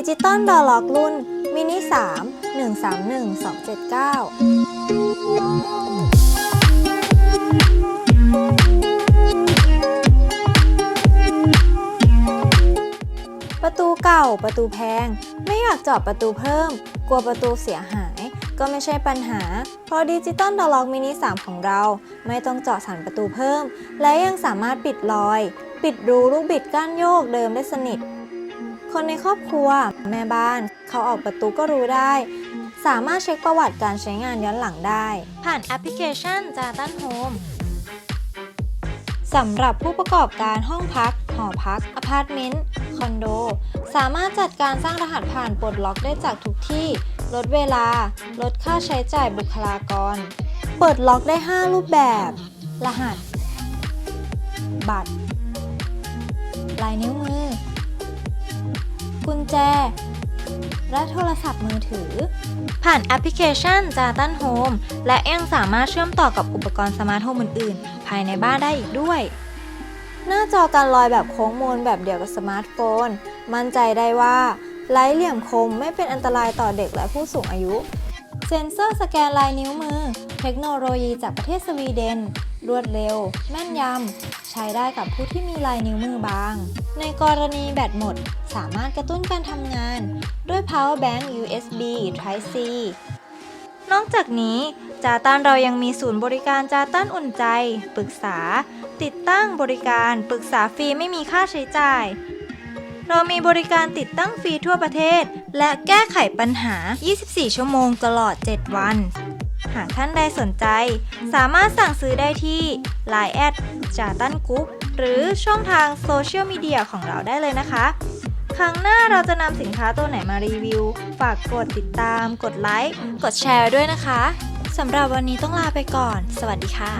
ดิจิตอลดอล็อกรุ่น มินิ 3 131 279ประตูเก่าประตูแพง ไม่อยากเจาะประตูเพิ่ม กลัวประตูเสียหาย ก็ไม่ใช่ปัญหา เพราะดิจิตอลดอล็อกมินิ 3 ของเรา ไม่ต้องเจาะสันประตูเพิ่ม และยังสามารถปิดรอย ปิดรูลูกบิดก้านโยกเดิมได้สนิท คนในครอบครัว แม่บ้าน เขาออกประตูก็รู้ได้ สามารถเช็คประวัติการใช้งานย้อนหลังได้ ผ่านแอปพลิเคชัน j a t a n Home สำหรับผู้ประกอบการห้องพัก หอพัก อพาร์ตเมนต์ คอนโด สามารถจัดการสร้างรหัสผ่านปลดล็อกได้จากทุกที่ ลดเวลา ลดค่าใช้จ่ายบุคลากร เปิดล็อกได้ 5 รูปแบบ รหัส บัตร ลายนิ้วมือ กุญแจ และโทรศัพท์มือถือ ผ่านแอปพลิเคชัน j a t a n Home และยังสามารถเชื่อมต่อกับอุปกรณ์สมาร์ทโฮมอื่นๆ ภายในบ้านได้อีกด้วย หน้าจอการลอยแบบโค้งมนแบบเดียวกับสมาร์ทโฟน มั่นใจได้ว่าไร้เหลี่ยมคมไม่เป็นอันตรายต่อเด็กและผู้สูงอายุ เซ็นเซอร์สแกนลายนิ้วมือ เทคโนโลยีจากประเทศสวีเดน รวดเร็ว แม่นยำ ช้ได้กับผู้ที่มีลายนิ้วมือบาง ในกรณีแบตหมด สามารถกระตุ้นการทำงาน ด้วย power bank USB Type C นอกจากนี้จาตันเรายังมีศูนย์บริการจาตันอุ่นใจ ปรึกษา ติดตั้งบริการปรึกษาฟรีไม่มีค่าใช้จ่าย เรามีบริการติดตั้งฟรีทั่วประเทศ และแก้ไขปัญหา 24 ชั่วโมงตลอด 7 วัน หากท่านใดสนใจ สามารถสั่งซื้อได้ที่ Line แอดจาตันกรุ๊ปหรือช่องทางโซเชียลมีเดียของเราได้เลยนะคะ ครั้งหน้าเราจะนำสินค้าตัวไหนมารีวิว ฝากกดติดตาม กดไลค์ กดแชร์ด้วยนะคะ สำหรับวันนี้ต้องลาไปก่อน สวัสดีค่ะ